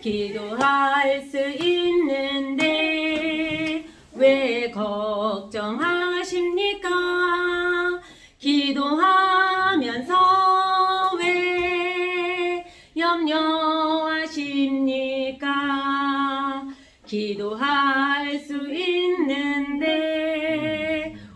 기도할 수 있는데 왜 걱정하십니까? 기도하면서 왜 염려하십니까? 기도할 수 있는데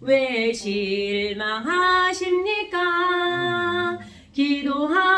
왜 실망하십니까? 기도하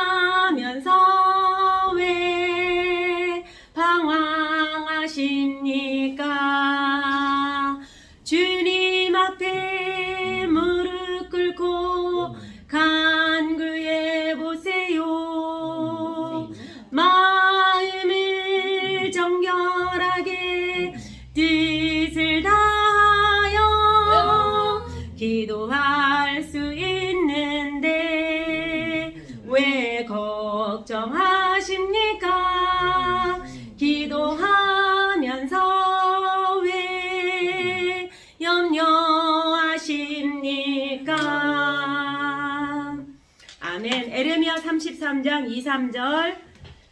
33장 2, 3절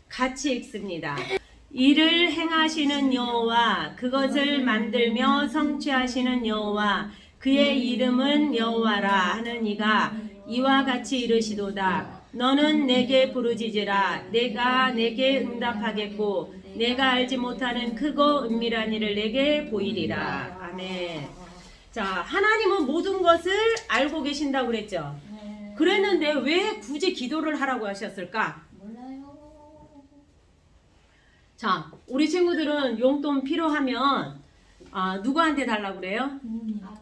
같이 읽습니다. 이를 행하시는 여호와 그것을 만들며 성취하시는 여호와 그의 이름은 여호와라 하는 이가 이와 같이 이르시도다. 너는 내게 부르짖으라. 내가 내게 응답하겠고 내가 알지 못하는 크고 은밀한 일을 내게 보이리라. 아멘. 자 하나님은 모든 것을 알고 계신다고 그랬죠 그랬는데 왜 굳이 기도를 하라고 하셨을까 몰라요. 자, 우리 친구들은 용돈 필요하면 아, 누구한테 달라고 그래요? 부모님. 아빠.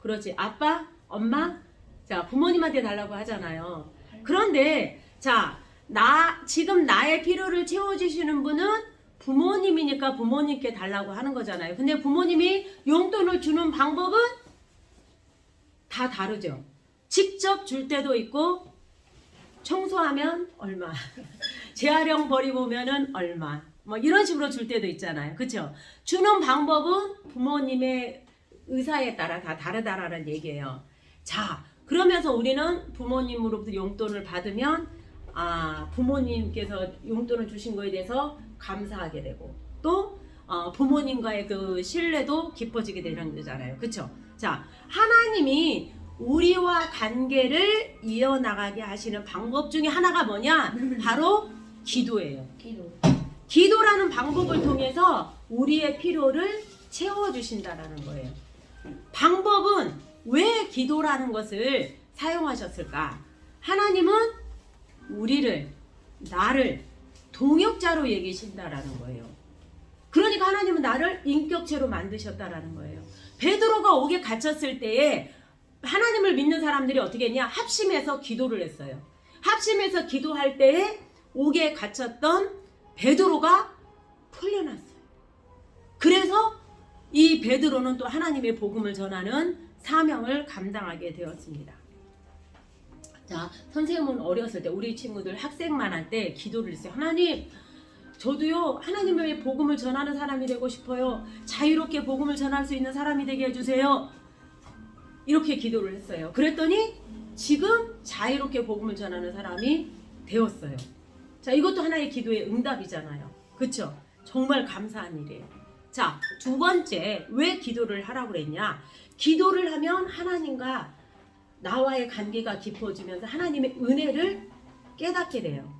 그렇지. 아빠, 엄마, 자, 부모님한테 달라고 하잖아요. 그런데 자, 나 지금 나의 필요를 채워 주시는 분은 부모님이니까 부모님께 달라고 하는 거잖아요. 근데 부모님이 용돈을 주는 방법은 다 다르죠. 직접 줄 때도 있고 청소하면 얼마, 재활용 버리고 오면은 얼마, 뭐 이런 식으로 줄 때도 있잖아요. 그렇죠? 주는 방법은 부모님의 의사에 따라 다 다르다라는 얘기예요. 자, 그러면서 우리는 부모님으로부터 용돈을 받으면 아, 부모님께서 용돈을 주신 거에 대해서 감사하게 되고 또 어, 부모님과의 그 신뢰도 깊어지게 되는 거잖아요. 그렇죠? 자, 하나님이 우리와 관계를 이어나가게 하시는 방법 중에 하나가 뭐냐? 바로 기도예요. 기도. 기도라는 방법을 통해서 우리의 필요를 채워주신다라는 거예요. 방법은 왜 기도라는 것을 사용하셨을까? 하나님은 우리를, 나를 동역자로 여기신다라는 거예요. 그러니까 하나님은 나를 인격체로 만드셨다라는 거예요. 베드로가 옥에 갇혔을 때에 하나님을 믿는 사람들이 어떻게 했냐? 합심해서 기도를 했어요. 합심해서 기도할 때에 옥에 갇혔던 베드로가 풀려났어요. 그래서 이 베드로는 또 하나님의 복음을 전하는 사명을 감당하게 되었습니다. 자, 선생님은 어렸을 때 우리 친구들 학생만 할 때 기도를 했어요. 하나님, 저도요 하나님의 복음을 전하는 사람이 되고 싶어요. 자유롭게 복음을 전할 수 있는 사람이 되게 해주세요. 이렇게 기도를 했어요. 그랬더니 지금 자유롭게 복음을 전하는 사람이 되었어요. 자, 이것도 하나의 기도의 응답이잖아요. 그쵸? 정말 감사한 일이에요. 자, 두 번째, 왜 기도를 하라고 그랬냐? 기도를 하면 하나님과 나와의 관계가 깊어지면서 하나님의 은혜를 깨닫게 돼요.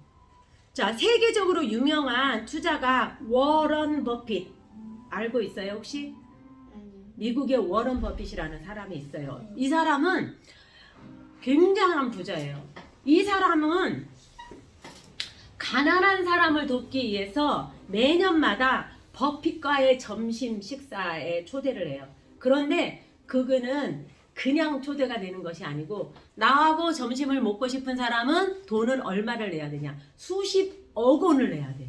자, 세계적으로 유명한 투자가 워런 버핏. 알고 있어요, 혹시? 미국의 워런 버핏이라는 사람이 있어요. 이 사람은 굉장한 부자예요. 이 사람은 가난한 사람을 돕기 위해서 매년마다 버핏과의 점심 식사에 초대를 해요. 그런데 그거는 그냥 초대가 되는 것이 아니고 나하고 점심을 먹고 싶은 사람은 돈을 얼마를 내야 되냐? 수십억 원을 내야 돼.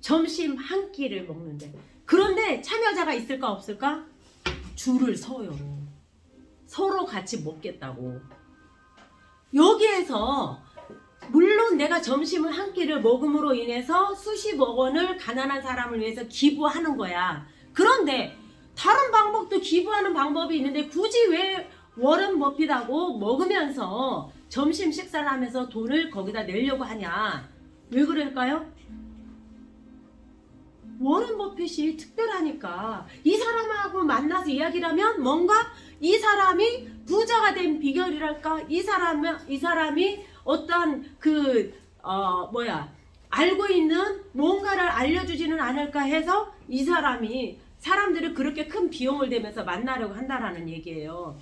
점심 한 끼를 먹는데. 그런데 참여자가 있을까 없을까? 줄을 서요. 서로 같이 먹겠다고. 여기에서 물론 내가 점심을 한 끼를 먹음으로 인해서 수십억 원을 가난한 사람을 위해서 기부하는 거야. 그런데 다른 방법도 기부하는 방법이 있는데 굳이 왜 워런 버핏하고 먹으면서 점심 식사를 하면서 돈을 거기다 내려고 하냐? 왜 그럴까요? 워렌 버핏이 특별하니까 이 사람하고 만나서 이야기를 하면 뭔가 이 사람이 부자가 된 비결이랄까 이 사람 이 사람이 어떤 그 어 뭐야 알고 있는 뭔가를 알려주지는 않을까 해서 이 사람이 사람들을 그렇게 큰 비용을 대면서 만나려고 한다라는 얘기예요.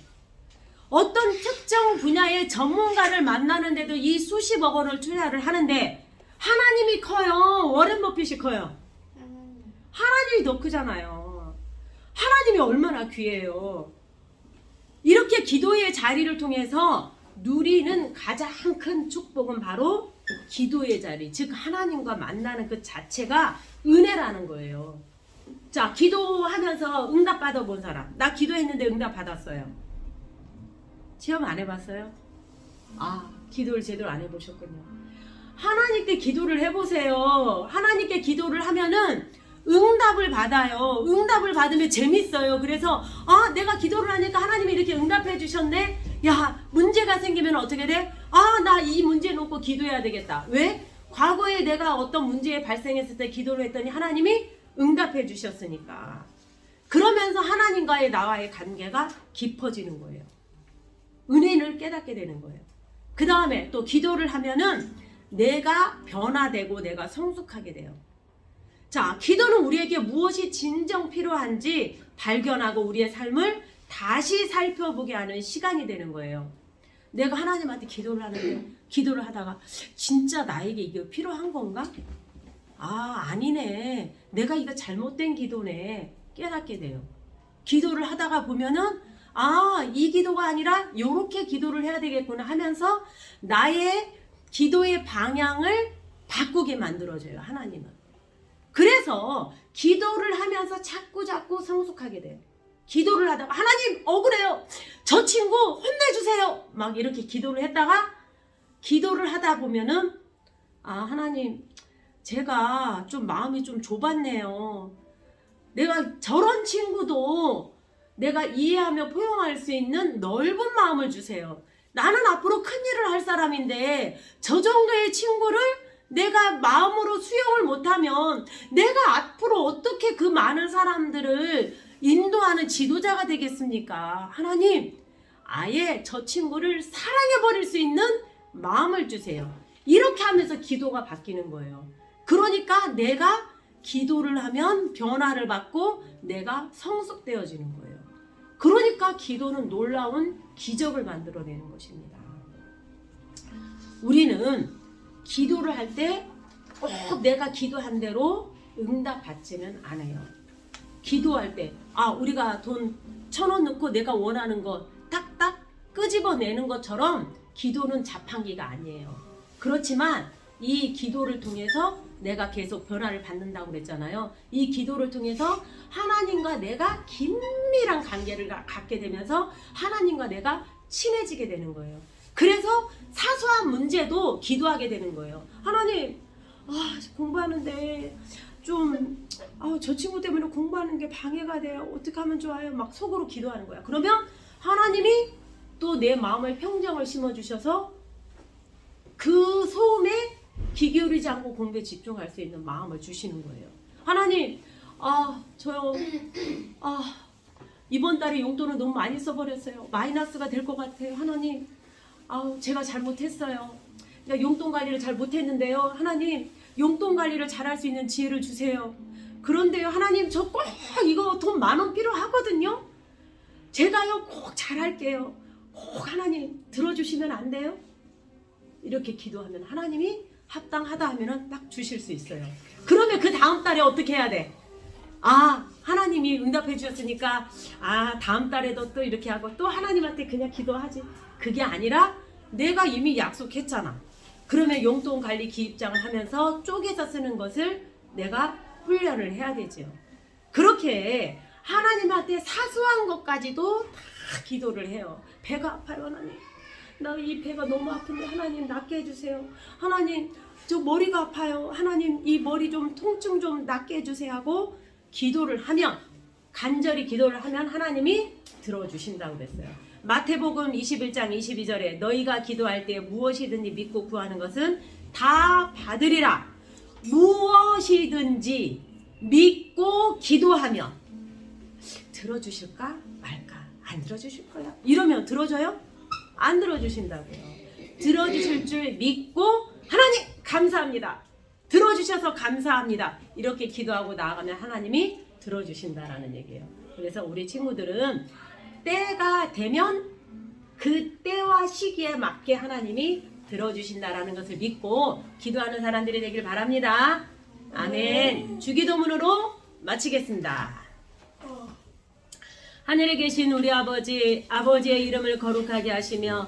어떤 특정 분야의 전문가를 만나는데도 이 수십억 원을 투자를 하는데 하나님이 커요. 워렌 버핏이 커요. 하나님이 더 크잖아요. 하나님이 얼마나 귀해요. 이렇게 기도의 자리를 통해서 누리는 가장 큰 축복은 바로 기도의 자리, 즉 하나님과 만나는 그 자체가 은혜라는 거예요. 자, 기도하면서 응답 받아본 사람. 나 기도했는데 응답 받았어요. 체험 안 해봤어요? 아, 기도를 제대로 안 해보셨군요. 하나님께 기도를 해보세요. 하나님께 기도를 하면은 응답을 받아요. 응답을 받으면 재밌어요. 그래서 아 내가 기도를 하니까 하나님이 이렇게 응답해 주셨네. 야 문제가 생기면 어떻게 돼? 아 나 이 문제 놓고 기도해야 되겠다. 왜? 과거에 내가 어떤 문제 발생했을 때 기도를 했더니 하나님이 응답해 주셨으니까. 그러면서 하나님과의 나와의 관계가 깊어지는 거예요. 은혜를 깨닫게 되는 거예요. 그 다음에 또 기도를 하면은 내가 변화되고 내가 성숙하게 돼요. 자, 기도는 우리에게 무엇이 진정 필요한지 발견하고 우리의 삶을 다시 살펴보게 하는 시간이 되는 거예요. 내가 하나님한테 기도를 하는데 기도를 하다가 진짜 나에게 이게 필요한 건가? 아, 아니네. 내가 이거 잘못된 기도네. 깨닫게 돼요. 기도를 하다가 보면은 아, 이 기도가 아니라 요렇게 기도를 해야 되겠구나 하면서 나의 기도의 방향을 바꾸게 만들어줘요. 하나님은. 그래서 기도를 하면서 자꾸 자꾸 성숙하게 돼요. 기도를 하다가 하나님 억울해요. 저 친구 혼내주세요. 막 이렇게 기도를 했다가 기도를 하다 보면은 아 하나님 제가 좀 마음이 좀 좁았네요. 내가 저런 친구도 내가 이해하며 포용할 수 있는 넓은 마음을 주세요. 나는 앞으로 큰 일을 할 사람인데 저 정도의 친구를 내가 마음으로 수용을 못하면 내가 앞으로 어떻게 그 많은 사람들을 인도하는 지도자가 되겠습니까? 하나님, 아예 저 친구를 사랑해버릴 수 있는 마음을 주세요. 이렇게 하면서 기도가 바뀌는 거예요. 그러니까 내가 기도를 하면 변화를 받고 내가 성숙되어지는 거예요. 그러니까 기도는 놀라운 기적을 만들어내는 것입니다. 우리는 기도를 할 때 꼭 내가 기도한 대로 응답 받지는 않아요. 기도할 때, 아, 우리가 돈 천 원 넣고 내가 원하는 거 딱딱 끄집어내는 것처럼 기도는 자판기가 아니에요. 그렇지만 이 기도를 통해서 내가 계속 변화를 받는다고 그랬잖아요. 이 기도를 통해서 하나님과 내가 긴밀한 관계를 가- 갖게 되면서 하나님과 내가 친해지게 되는 거예요. 그래서 사소한 문제도 기도하게 되는 거예요. 하나님, 아, 공부하는데 좀, 아, 저 친구 때문에 공부하는 게 방해가 돼요. 어떻게 하면 좋아요? 막 속으로 기도하는 거야. 그러면 하나님이 또 내 마음에 평정을 심어주셔서 그 소음에 귀 기울이지 않고 공부에 집중할 수 있는 마음을 주시는 거예요. 하나님, 아, 저요, 아, 이번 달에 용돈을 너무 많이 써버렸어요. 마이너스가 될 것 같아요. 하나님, 아우, 제가 잘못했어요. 그러니까 용돈 관리를 잘 못했는데요. 하나님, 용돈 관리를 잘할 수 있는 지혜를 주세요. 그런데요, 하나님, 저 꼭 이거 돈 만 원 필요하거든요. 제가요, 꼭 잘할게요. 꼭 하나님 들어주시면 안 돼요? 이렇게 기도하면 하나님이 합당하다 하면은 딱 주실 수 있어요. 그러면 그 다음 달에 어떻게 해야 돼? 아, 하나님이 응답해 주셨으니까 아, 다음 달에도 또 이렇게 하고 또 하나님한테 그냥 기도하지. 그게 아니라 내가 이미 약속했잖아. 그러면 용돈 관리 기입장을 하면서 쪼개서 쓰는 것을 내가 훈련을 해야 되죠. 그렇게 하나님한테 사소한 것까지도 다 기도를 해요. 배가 아파요, 하나님. 나 이 배가 너무 아픈데 하나님 낫게 해주세요. 하나님 저 머리가 아파요. 하나님 이 머리 좀 통증 좀 낫게 해주세요 하고 기도를 하면 간절히 기도를 하면 하나님이 들어주신다고 그랬어요. 마태복음 21장 22절에 너희가 기도할 때 무엇이든지 믿고 구하는 것은 다 받으리라. 무엇이든지 믿고 기도하면 들어주실까 말까 안 들어주실 거야 이러면 들어줘요? 안 들어주신다고요 들어주실 줄 믿고 하나님 감사합니다 들어주셔서 감사합니다 이렇게 기도하고 나아가면 하나님이 들어주신다라는 얘기예요 그래서 우리 친구들은 때가 되면 그 때와 시기에 맞게 하나님이 들어주신다라는 것을 믿고 기도하는 사람들이 되길 바랍니다. 아멘. 주기도문으로 마치겠습니다. 하늘에 계신 우리 아버지, 아버지의 이름을 거룩하게 하시며